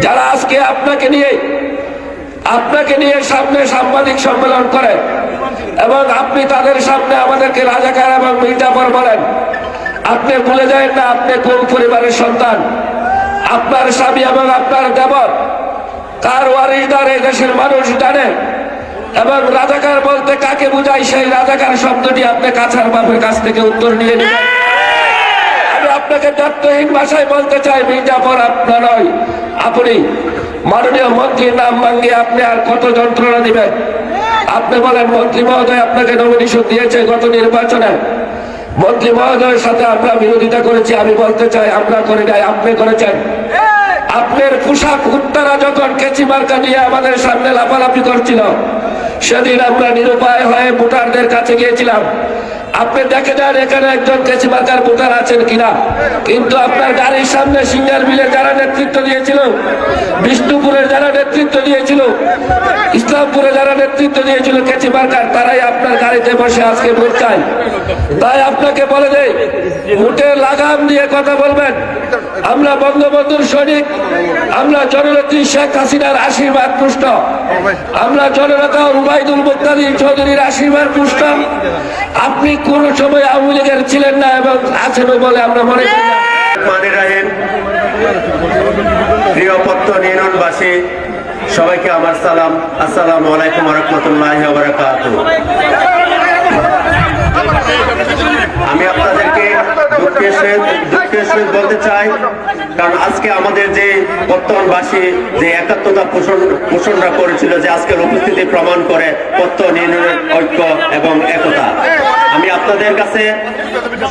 যারা আজকে আপনাকে নিয়ে আপনাকে নিয়ে সামনে সাংবাদিক সম্মেলন করেন এবং আপনি তাদের সামনে আমাদেরকে রাজাকার এবং মির্জাফর বলেন, আপনি ভুলে যায় না আপনি কোন পরিবারের সন্তান, আপনার স্বামী এবং আপনার দেবর, কার ওয়ারিসদার এই দেশের মানুষ জানে এবং রাজাকার বলতে কাকে বুঝায় সেই রাজাকার শব্দটি আপনি কাছার বাপের কাছ থেকে উত্তর নিয়ে নেবেন আপনাকে তত্ত্বহীন ভাষায় বলতে চাই, মির্জাফর আপনার নয়। আপনি মাননীয় মন্ত্রীর নাম ভাঙ্গিয়ে আপনি আর কত যন্ত্রণা দিবেন? আপনি বলেন, মন্ত্রী মহোদয় আপনাকে নমিনেশন দিয়েছে গত নির্বাচনে। মন্ত্রী মহোদয়ের সাথে আমরা বিরোধিতা করেছি, আমি বলতে চাই, আমরা করে নাই, আপনি করেছেন। আপনার পোশাক কুত্তারা যখন কেচি মার্কা নিয়ে আমাদের সামনে লাফালাফি করছিল, সেদিন আমরা নিরুপায় হয়ে ভোটারদের কাছে গিয়েছিলাম। আপনি দেখে যান এখানে একজন কেচি মার্কার ভোটার আছেন কিনা। কিন্তু আপনার গাড়ির সামনে সিঙ্গার মিলে যারা নেতৃত্ব দিয়েছিল, বিষ্ণুপুরের যারা নেতৃত্ব দিয়েছিল, ইসলামপুরে যারা নেতৃত্ব দিয়েছিল কেচি মার্কার তারাই আপনার গাড়িতে বসে আজকে ভোট চায়। তাই আপনাকে বলে দেয় ভোটের লাগাম দিয়ে কথা বলবেন। আমরা বঙ্গবন্ধুর সৈনিক, আমরা জননেত্রী শেখ হাসিনার আশীর্বাদ পুষ্ট। আমরা জননেতা রুবাইদুল মুক্তাদির চৌধুরীর আশীর্বাদ পুষতাম। আপনি কোন সময় আওয়ামী লীগের ছিলেন না এবং আছেন বলে আমরা মনে করি সবাইকে আমার সালাম, আসসালামু আলাইকুম রহমতুল্লাহ বারাকাতু আমি আপনাদেরকে বলতে চাই, কারণ আজকে আমাদের যে বর্তমানবাসী যে একাত্মতা পোষণ পোষণরা করেছিল যে আজকের উপস্থিতি প্রমাণ করে তথ্য নির্ণয়ের ঐক্য এবং একতা। আপনাদের কাছে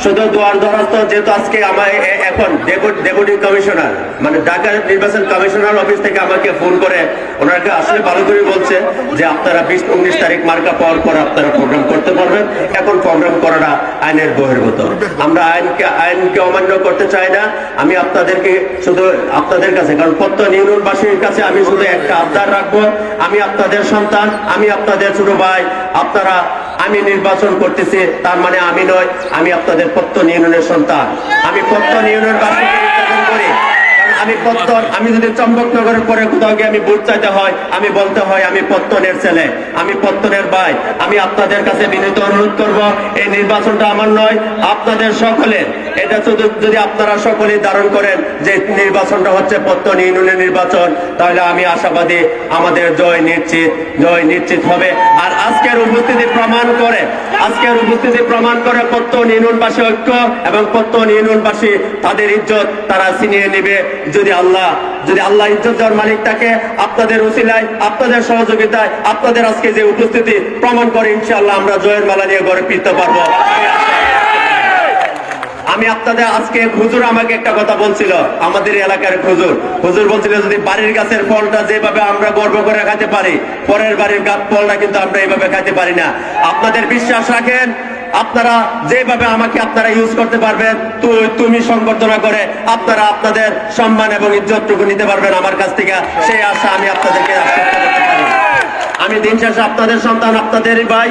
শুধু দুয়ার দরস্ত যেহেতু আজকে আমার এখন ডেপুটি কমিশনার মানে ঢাকা নির্বাচন কমিশনার অফিস থেকে আমাকে ফোন করে ওনাকে আসলে ভালো করে বলছে যে আপনারা বিশ উনিশ তারিখ মার্কা পাওয়ার পর আপনারা প্রোগ্রাম করতে পারবেন। এখন প্রোগ্রাম করাটা আইনের বহির্ভূত আমরা আইনকে আইনকে অমান্য করতে চাই না। আমি আপনাদেরকে শুধু আপনাদের কাছে, কারণ প্রত্যয় নিউনবাসীর কাছে আমি শুধু একটা আবদার রাখব। আমি আপনাদের সন্তান, আমি আপনাদের ছোট ভাই, আপনারা আমি নির্বাচন করতেছি, তার মানে আমি নয়, আমি আপনাদের প্রত্যয় ইউনিয়নের সন্তান। আমি প্রত্যয় ইউনিয়নের বাসীকে নির্বাচন করি কারণ আমি পত্তন আমি যদি চম্বকনগরের পরে কোথাও গিয়ে আমি ভোট চাইতে হয়, আমি বলতে হয় আমি পত্তনের ছেলে, আমি পত্তনের ভাই। আমি আপনাদের কাছে বিনীত অনুরোধ করব, এই নির্বাচনটা আমার নয়, আপনাদের সকলের। এটা শুধু যদি আপনারা সকলেই ধারণ করেন যে নির্বাচনটা হচ্ছে পত্তন ইউনিয়নের নির্বাচন, তাহলে আমি আশাবাদী আমাদের জয় নিশ্চিত জয় নিশ্চিত হবে। আর আজকের উপস্থিতি প্রমাণ করে, আজকের উপস্থিতি প্রমাণ করে পত্তন ইউনিয়নবাসী ঐক্য এবং পত্তন ইউনিয়নবাসী তাদের ইজ্জত তারা ছিনিয়ে নেবে। যদি আল্লাহ যদি আল্লাহ ইজ্জত দেওয়ার মালিক থাকে, আপনাদের উসিলায় আপনাদের সহযোগিতায়, আপনাদের আজকে যে উপস্থিতি প্রমাণ করে ইনশাআল্লাহ আমরা জয়ের মেলা নিয়ে গড়ে ফিরতে পারব। আমি আপনাদের আজকে হুজুর আমাকে একটা কথা বলছিল, আমাদের এলাকার হুজুর হুজুর বলছিল, যদি বাড়ির গাছের ফলটা যেভাবে আমরা গর্ব করে খাইতে পারি, পরের বাড়ির গাছ ফলটা কিন্তু আমরা এইভাবে খাইতে পারি না। আপনাদের বিশ্বাস রাখেন আপনারা যেভাবে আমাকে আপনারা ইউজ করতে পারবেন তুমি সংবর্ধনা করে আপনারা আপনাদের সম্মান এবং ইজ্জতটুকু নিতে পারবেন আমার কাছ থেকে। সেই আশা আমি আপনাদেরকে আমি দিন শেষে আপনাদের সন্তান, আপনাদেরই ভাই।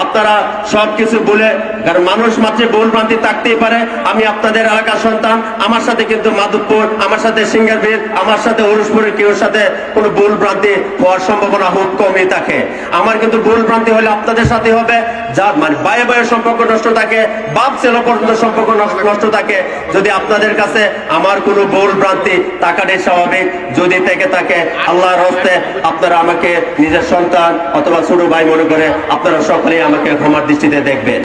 আপনারা সবকিছু বলে, কারণ মানুষ মাত্র ভুল ভ্রান্তি থাকতেই পারে। আমি আপনাদের এলাকার সন্তান, আমার সাথে কিন্তু মাধবপুর, আমার সাথে সিঙ্গারবীর আমার সাথে হরুষপুরের কেউ সাথে কোনো ভুল ভ্রান্তি হওয়ার সম্ভাবনা খুব কমই থাকে। আমার কিন্তু ভুল ভ্রান্তি হলে আপনাদের সাথে হবে। যা মানে বায়ে বায়ের সম্পর্ক নষ্ট থাকে, বাপ ছেলে পর্যন্ত সম্পর্ক নষ্ট- নষ্ট থাকে। যদি আপনাদের কাছে আমার কোনো ভুল ভ্রান্তি টাকাটাই স্বাভাবিক, যদি থেকে থাকে, আল্লাহর হস্তে আপনারা আমাকে নিজের সন্তান অথবা ছোট ভাই মনে করে আপনারা সকলেই আমাকে ক্ষমার দৃষ্টিতে দেখবেন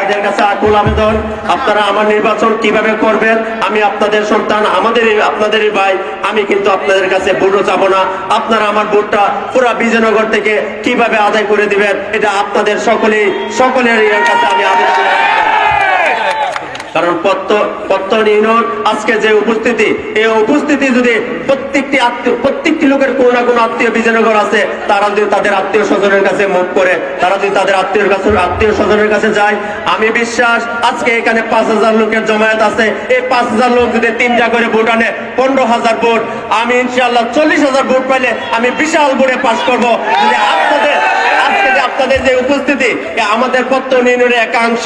আপনাদের আপনারা আমার নির্বাচন কীভাবে করবেন, আমি আপনাদের সন্তান, আমাদের আপনাদেরই ভাই, আমি কিন্তু আপনাদের কাছে ভোটও না আপনারা আমার ভোটটা পুরা বিজয়নগর থেকে কীভাবে আদায় করে দিবেন, এটা আপনাদের সকলেই সকলের কাছে আমি আবেদন। কারণ পত্ত পত্তন ইউনিয়ন আজকে যে উপস্থিতি, এই উপস্থিতি যদি প্রত্যেকটি আত্মীয়, প্রত্যেকটি লোকের কোনো না কোনো আত্মীয় বিজয়নগর আছে, তারা যদি তাদের আত্মীয় স্বজনের কাছে মুখ করে, তারা যদি তাদের আত্মীয় কাছে, আত্মীয় স্বজনের কাছে যায়, আমি বিশ্বাস আজকে এখানে পাঁচ হাজার লোকের জমায়েত আছে। এই পাঁচ হাজার লোক যদি তিনটা করে ভোট আনে, পনেরো হাজার ভোট, আমি ইনশাল্লাহ চল্লিশ হাজার ভোট পাইলে আমি বিশাল ভোটে পাশ করব। যদি আপনাদের, আজকে যে আপনাদের যে উপস্থিতি আমাদের পত্র ইউনিয়নের একাংশ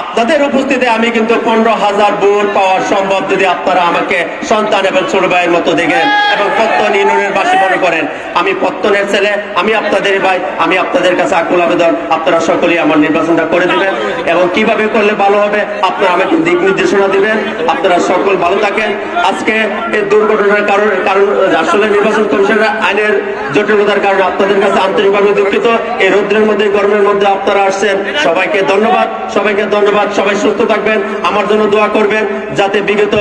আপনাদের উপস্থিতিতে আমি কিন্তু পনেরো হাজার ভোট পাওয়া সম্ভব যদি আপনারা আমাকে সন্তান এবং ছোট ভাইয়ের মতো দেখেন এবং পত্তন ইউনিয়নের বাসী মনে করেন। আমি পত্তনের ছেলে, আমি আপনাদের ভাই, আমি আপনাদের কাছে আকুল আবেদন। আপনারা সকলেই আমার নির্বাচনটা করে দিবেন এবং কীভাবে করলে ভালো হবে আপনারা আমাকে দিক নির্দেশনা দিবেন। আপনারা সকল ভালো থাকেন। আজকে এই দুর্ঘটনার কারণ কারণ আসলে নির্বাচন কমিশনের আইনের জটিলতার কারণে আপনাদের কাছে আন্তরিকভাবে দুঃখিত। এই রৌদ্রের মধ্যে, গরমের মধ্যে আপনারা আসছেন। সবাইকে ধন্যবাদ। সবাইকে ধন্যবাদ, সবাই সুস্থ থাকবেন, আমার জন্য দোয়া করবেন, যাতে বিগত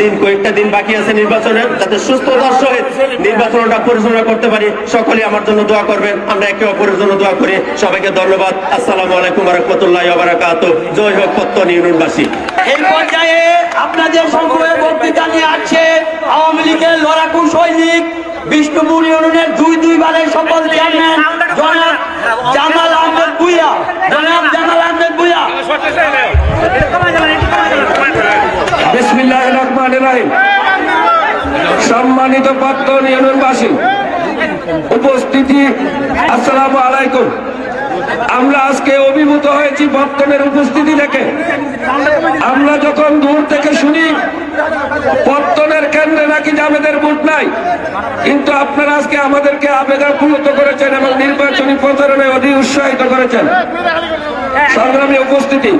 দিন কয়েকটা দিন বাকি আছে নির্বাচনের যাতে সুস্থতার সহিত নির্বাচনটা পরিচালনা করতে পারি, সকলেই আমার জন্য দোয়া করবেন, আমরা একে অপরের জন্য দোয়া করি, সবাইকে ধন্যবাদ, আসসালামু আলাইকুম রহমতুল্লাহ বারাকাত জয় হোক পত্তন ইউনিয়নবাসী। এই পর্যায়ে আপনাদের সম্পর্কে বক্তৃতা নিয়ে আসছে আওয়ামী লীগের লড়াকু সৈনিক বিষ্ণুপুর ইউনিয়নের দুই দুইবারের সকল চেয়ারম্যান জনাব জামাল আহমেদ ভুইয়া। জনাব জামাল সম্মানিত পত্তন ইউনিয়নবাসী উপস্থিতি, আসসালামু আলাইকুম। আমরা আজকে অভিভূত হয়েছি পত্তনের উপস্থিতি দেখে। আমরা যখন দূর থেকে শুনি পত্তনের কেন্দ্রে নাকি জামেদের ভোট নাই, কিন্তু আপনারা আজকে আমাদেরকে আবেদনপূর্ত করেছেন এবং নির্বাচনী প্রচারণায় অধিক উৎসাহিত করেছেন। সংগ্রামী উপস্থিতি।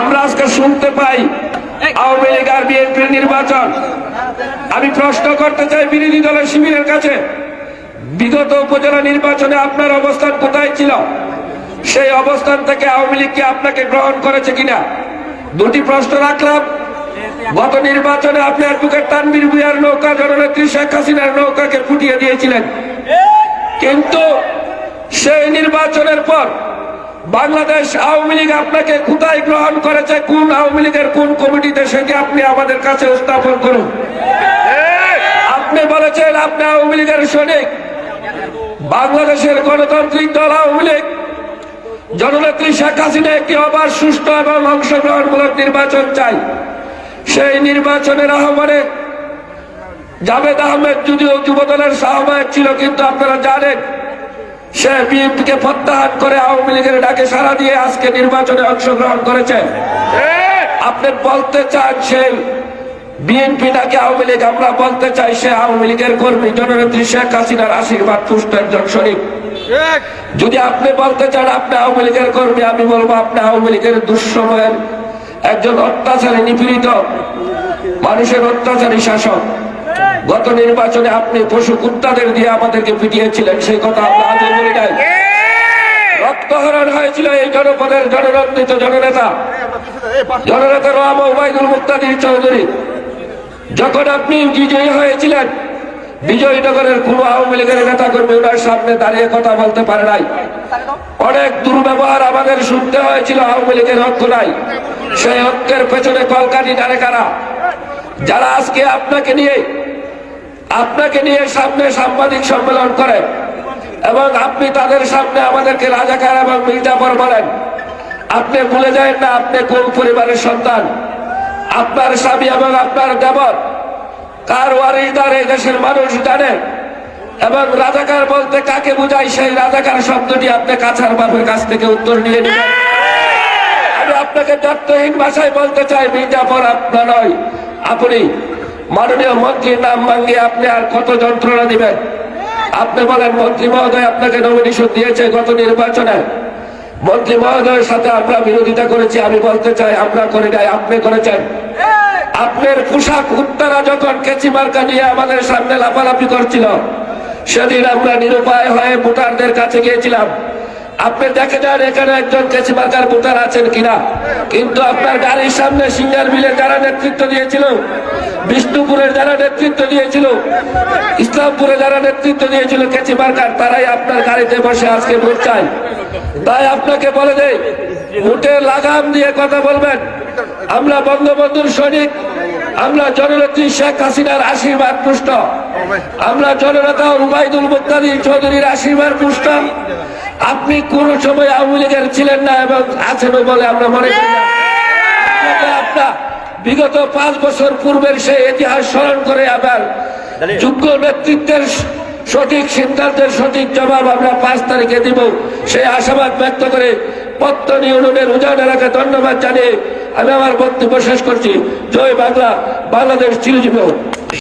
আমরা আজকে শুনতে পাই আওয়ামী লীগ আর বিএনপির নির্বাচন। আমি প্রশ্ন করতে চাই বিরোধী দলের শিবিরের কাছে, বিগত উপজেলা নির্বাচনে আপনার অবস্থান কোথায় ছিল? সেই অবস্থান থেকে আওয়ামী লীগকে আপনাকে গ্রহণ করেছে কিনা? দুটি প্রশ্ন রাখলাম। গত নির্বাচনে আপনি অ্যাডভোকেট তানবির ভুইয়ার নৌকা, জননেত্রী শেখ হাসিনার নৌকাকে ফুটিয়ে দিয়েছিলেন। কিন্তু সেই নির্বাচনের পর বাংলাদেশ আওয়ামী লীগ আপনাকে কোথায় গ্রহণ করেছে? কোন আওয়ামী লীগের কোন কমিটিতে সেটি আপনি আমাদের কাছে স্থাপন করুন। আপনি বলেছেন আপনি আওয়ামী লীগের সৈনিক। বাংলাদেশের গণতান্ত্রিক দল আওয়ামী লীগ। জননেত্রী শেখ হাসিনা একটি অবাধ, সুষ্ঠু এবং অংশগ্রহণমূলক নির্বাচন চাই। সেই নির্বাচনের আহ্বানে জাভেদ আহমেদ যদিও যুবদলের সাহবায়ক ছিল, কিন্তু আপনারা জানেন সে বিএনপিকে প্রত্যাহার করে আওয়ামী লীগের ডাকে সারা দিয়ে আজকে নির্বাচনে অংশগ্রহণ করেছে। আপনি বলতে চান সে বিএনপি নাকি আওয়ামী লীগ? আমরা বলতে চাই সে আওয়ামী লীগের কর্মী জননেত্রী শেখ হাসিনার আশীর্বাদ পুষ্ট একজন শরীফ। যদি আপনি বলতে চান আপনি আওয়ামী লীগের কর্মী, আমি বলব আপনি আওয়ামী লীগের দুঃসময়ের একজন অত্যাচারী নিপীড়িত, মানুষের অত্যাচারী শাসক। গত নির্বাচনে আপনি পশু কুত্তাদের দিয়ে আমাদেরকে পিটিয়েছিলেন সেই কথা আমরা আজও বলি নাই। রক্তহরণ হয়েছিল এই জনপদের জনরঞ্জিত জননেতা। জননেতা রহম ওবায়দুল মুক্তাদির চৌধুরী। যখন আপনি বিজয়ী হয়েছিলেন বিজয়নগরের কোন আওয়ামী লীগের নেতা কর্মী ওনার সামনে দাঁড়িয়ে কথা বলতে পারে নাই। অনেক দুর্ব্যবহার আমাদের শুনতে হয়েছিল আওয়ামী লীগের হক্ক নাই। সেই হক্কের পেছনে কলকানি কারা? যারা আজকে আপনাকে নিয়ে আপনাকে নিয়ে সামনে সাংবাদিক সম্মেলন করেন এবং আপনি তাদের সামনে আমাদেরকে রাজাকার এবং মির্জাপর বলেন। আপনি ভুলে যায় না, আপনি কোন পরিবারের সন্তান? আপনার স্বামী এবং আপনার দেবর কার ওয়ারিদার এই দেশের মানুষ জানে এবং রাজাকার বলতে কাকে বুঝায় সেই রাজাকার শব্দটি আপনি কাছার বাপের কাছ থেকে উত্তর নিয়ে নেবেন আমি আপনাকে তত্ত্বহীন ভাষায় বলতে চাই, মির্জাফর আপনার নয়, আপনি মাননীয় মন্ত্রীর নাম ভাঙিয়ে আপনি আর কত যন্ত্রণা দিবেন? আপনি বলেন, মন্ত্রী মহোদয় আপনাকে নমিনেশন দিয়েছে গত নির্বাচনে। মন্ত্রী মহোদয়ের সাথে আমরা বিরোধিতা করেছি, আমি বলতে চাই, আমরা করি নাই, আপনি করেছেন। আপনার পোশাক উত্তরা যখন কেচি মার্কা নিয়ে আমাদের সামনে লাফালাফি করছিল, সেদিন আমরা নিরুপায় হয়ে ভোটারদের কাছে গিয়েছিলাম। আপনি দেখে যান এখানে একজন কেচি মার্কার ভোটার আছেন কিনা। কিন্তু আপনার গাড়ির সামনে সিঙ্গার মিলে যারা নেতৃত্ব দিয়েছিল, বিষ্ণুপুরের যারা নেতৃত্ব দিয়েছিল, ইসলামপুরে যারা নেতৃত্ব দিয়েছিল কেচি মার্কার তারাই আপনার গাড়িতে বসে আজকে ভোট চায়। তাই আপনাকে বলে দেয় ভোটে লাগাম দিয়ে কথা বলবেন। আমরা বঙ্গবন্ধুর সৈনিক, আমরা জননেত্রী শেখ হাসিনার আশীর্বাদ পুষ্ট। আমরা জননেতা রুবাইদুল মুক্তাদি চৌধুরীর আশীর্বাদ পুষ্ট। আপনি কোন সময় আওয়ামী লীগের ছিলেন না এবং আছেন বলে আমরা মনে করি আপনার বিগত পাঁচ বছর পূর্বের সে ইতিহাস স্মরণ করে আবার যোগ্য নেতৃত্বের সঠিক সিদ্ধান্তের সঠিক জবাব আমরা পাঁচ তারিখে দিব। সেই আশাবাদ ব্যক্ত করে পত্তন ইউনিয়নের উজান এলাকায় ধন্যবাদ জানিয়ে আমি আমার বক্তব্য শেষ করছি। জয় বাংলা বাংলাদেশ চিরজীবী হোক।